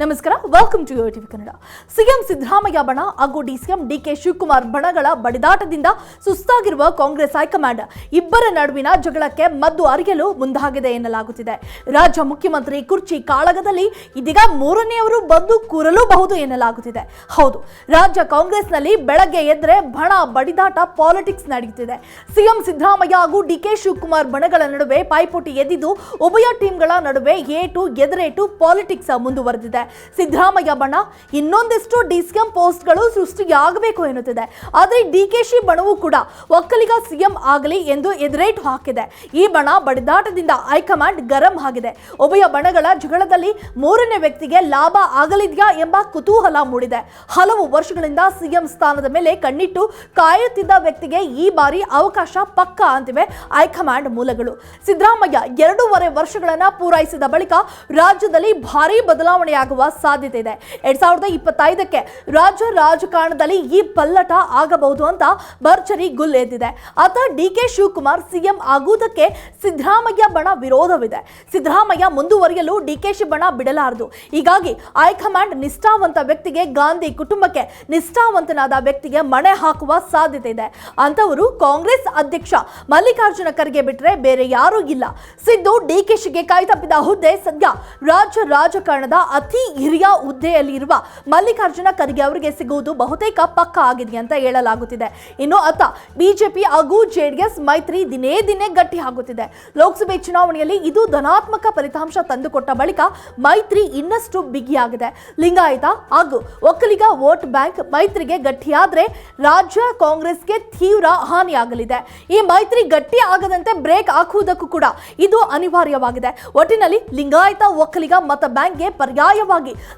ನಮಸ್ಕಾರ welcome to TV Kannada CM Siddaramaiah ಬಣ, ಹಾಗೂ ಡಿಸಿಎಂ ಡಿಕೆ ಶಿವಕುಮಾರ್ ಬಣಗಳ ಬಡಿದಾಟದಿಂದ ಸುಸ್ತಾಗಿರುವ ಕಾಂಗ್ರೆಸ್ ಹೈಕಮಾಂಡ್. ಇಬ್ಬರ ನಡುವಿನ ಜಗಳಕ್ಕೆ ಮದ್ದು ಅರಿಯಲು ಮುಂದಾಗಿದೆ ಎನ್ನಲಾಗುತ್ತಿದೆ. ರಾಜ್ಯ ಮುಖ್ಯಮಂತ್ರಿ ಕುರ್ಚಿ ಕಾಳಗದಲ್ಲಿ ಇದೀಗ ಮೂರನೆಯವರು ಬಂದು ಕೂರಲೂಬಹುದು ಎನ್ನಲಾಗುತ್ತಿದೆ. ಹೌದು, ರಾಜ್ಯ ಕಾಂಗ್ರೆಸ್ನಲ್ಲಿ ಬೆಳಗ್ಗೆ ಎದ್ರೆ ಬಣ ಬಡಿದಾಟ ಪಾಲಿಟಿಕ್ಸ್ ನಡೆಯುತ್ತಿದೆ. ಸಿಎಂ ಸಿದ್ದರಾಮಯ್ಯ ಹಾಗೂ ಡಿಕೆ ಶಿವಕುಮಾರ್ ಬಣಗಳ ನಡುವೆ ಪೈಪೋಟಿ ಎದ್ದಿದ್ದು, ಉಭಯ ಟೀಮ್ಗಳ ನಡುವೆ ಏಟು ಎದುರೇಟು ಪಾಲಿಟಿಕ್ಸ್ ಮುಂದುವರೆದಿದೆ. ಸಿದ್ದರಾಮಯ್ಯ ಬಣ ಇನ್ನೊಂದಿಷ್ಟು ಡಿಸಿಎಂ ಪೋಸ್ಟ್ಗಳು ಸೃಷ್ಟಿಯಾಗಬೇಕು ಎನ್ನುತ್ತಿದೆ. ಆದರೆ ಡಿ ಕೆ ಶಿ ಬಣವು ಕೂಡ ಒಕ್ಕಲಿಗ ಸಿಎಂ ಆಗಲಿ ಎಂದು ಎದುರೇಟು ಹಾಕಿದೆ. ಈ ಬಣ ಬಡಿದಾಟದಿಂದ ಹೈಕಮಾಂಡ್ ಗರಂ ಆಗಿದೆ. ಉಭಯ ಬಣಗಳ ಜಗಳದಲ್ಲಿ ಮೂರನೇ ವ್ಯಕ್ತಿಗೆ ಲಾಭ ಆಗಲಿದೆಯಾ ಎಂಬ ಕುತೂಹಲ ಮೂಡಿದೆ. ಹಲವು ವರ್ಷಗಳಿಂದ ಸಿಎಂ ಸ್ಥಾನದ ಮೇಲೆ ಕಣ್ಣಿಟ್ಟು ಕಾಯುತ್ತಿದ್ದ ವ್ಯಕ್ತಿಗೆ ಈ ಬಾರಿ ಅವಕಾಶ ಪಕ್ಕ ಅಂತಿವೆ ಹೈಕಮಾಂಡ್ ಮೂಲಗಳು. ಸಿದ್ದರಾಮಯ್ಯ ಎರಡೂವರೆ ವರ್ಷಗಳನ್ನ ಪೂರೈಸಿದ ಬಳಿಕ ರಾಜ್ಯದಲ್ಲಿ ಭಾರೀ ಬದಲಾವಣೆಯಾಗುವ ಸಾಧ್ಯತೆ ಇದೆ. ಎರಡ್ ಸಾವಿರದ ಇಪ್ಪತ್ತೈದಕ್ಕೆ ರಾಜ್ಯ ರಾಜಕಾರಣದಲ್ಲಿ ಈ ಪಲ್ಲಟ ಆಗಬಹುದು ಅಂತ ಭರ್ಜರಿ ಗುಲ್ಲೆದ್ದಿದೆ ಆತ ಡಿ ಕೆ ಶಿವಕುಮಾರ್ ಸಿಎಂ ಆಗುವುದಕ್ಕೆ ಸಿದ್ದರಾಮಯ್ಯ ಬಣ ವಿರೋಧವಿದೆ. ಸಿದ್ದರಾಮಯ್ಯ ಮುಂದುವರಿಯಲು ಡಿಕೆಶಿ ಬಣ ಬಿಡಲಾರದು. ಹೀಗಾಗಿ ಹೈಕಮಾಂಡ್ ನಿಷ್ಠಾವಂತ ವ್ಯಕ್ತಿಗೆ ಗಾಂಧಿ ಕುಟುಂಬಕ್ಕೆ ನಿಷ್ಠಾವಂತನಾದ ವ್ಯಕ್ತಿಗೆ ಮಣೆ ಹಾಕುವ ಸಾಧ್ಯತೆ ಇದೆ. ಅಂತವರು ಕಾಂಗ್ರೆಸ್ ಅಧ್ಯಕ್ಷ ಮಲ್ಲಿಕಾರ್ಜುನ ಖರ್ಗೆ ಬಿಟ್ಟರೆ ಬೇರೆ ಯಾರೂ ಇಲ್ಲ. ಸಿದ್ದು ಡಿ ಕೆ ಡಿಕೆಶಿಗೆ ಕೈತಪ್ಪಿದ ಹುದ್ದೆ ಸದ್ಯ ರಾಜ್ಯ ರಾಜಕಾರಣದ ಅತಿ ಹಿರಿಯ ಹುದ್ದೆಯಲ್ಲಿರುವ ಮಲ್ಲಿಕಾರ್ಜುನ ಖರ್ಗೆ ಅವರಿಗೆ ಸಿಗುವುದು ಬಹುತೇಕ ಪಕ್ಕ ಆಗಿದೆ ಅಂತ ಹೇಳಲಾಗುತ್ತಿದೆ. ಇನ್ನು ಅತ್ತ ಬಿಜೆಪಿ ಹಾಗೂ ಜೆಡಿಎಸ್ ಮೈತ್ರಿ ದಿನೇ ದಿನೇ ಗಟ್ಟಿ ಆಗುತ್ತಿದೆ. ಲೋಕಸಭೆ ಚುನಾವಣೆಯಲ್ಲಿ ಇದು ಧನಾತ್ಮಕ ಫಲಿತಾಂಶ ತಂದುಕೊಟ್ಟ ಬಳಿಕ ಮೈತ್ರಿ ಇನ್ನಷ್ಟು ಬಿಗಿಯಾಗಿದೆ. ಲಿಂಗಾಯತ ಹಾಗೂ ಒಕ್ಕಲಿಗ ವೋಟ್ ಬ್ಯಾಂಕ್ ಮೈತ್ರಿಗೆ ಗಟ್ಟಿಯಾದ್ರೆ ರಾಜ್ಯ ಕಾಂಗ್ರೆಸ್ಗೆ ತೀವ್ರ ಹಾನಿಯಾಗಲಿದೆ. ಈ ಮೈತ್ರಿ ಗಟ್ಟಿ ಆಗದಂತೆ ಬ್ರೇಕ್ ಹಾಕುವುದಕ್ಕೂ ಕೂಡ ಇದು ಅನಿವಾರ್ಯವಾಗಿದೆ. ಒಟ್ಟಿನಲ್ಲಿ ಲಿಂಗಾಯತ, ಒಕ್ಕಲಿಗ ಮತ ಬ್ಯಾಂಕ್ಗೆ ಪರ್ಯಾಯವಾಗಿ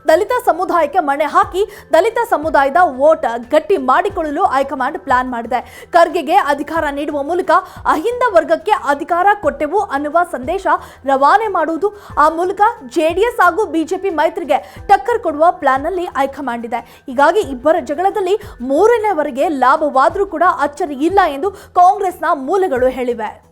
ದಲಿತ ಸಮುದಾಯಕ್ಕೆ ಮಣೆ ಹಾಕಿ ದಲಿತ ಸಮುದಾಯದ ವೋಟ್ ಗಟ್ಟಿ ಮಾಡಿಕೊಳ್ಳಲು ಹೈಕಮಾಂಡ್ ಪ್ಲಾನ್ ಮಾಡಿದೆ. ಖರ್ಗೆಗೆ ಅಧಿಕಾರ ನೀಡುವ ಮೂಲಕ ಅಹಿಂದ ವರ್ಗಕ್ಕೆ ಅಧಿಕಾರ ಕೊಟ್ಟೆವು ಅನ್ನುವ ಸಂದೇಶ ರವಾನೆ ಮಾಡುವುದು. ಆ ಮೂಲಕ ಜೆಡಿಎಸ್ ಹಾಗೂ ಬಿಜೆಪಿ ಮೈತ್ರಿಗೆ ಟಕ್ಕರ್ ಕೊಡುವ ಪ್ಲಾನ್ ಹೈಕಮಾಂಡ್ ಇದೆ. ಹೀಗಾಗಿ ಇಬ್ಬರ ಜಗಳದಲ್ಲಿ ಮೂರನೇವರೆಗೆ ಲಾಭವಾದರೂ ಕೂಡ ಅಚ್ಚರಿ ಇಲ್ಲ ಎಂದು ಕಾಂಗ್ರೆಸ್ನ ಮೂಲಗಳು ಹೇಳಿವೆ.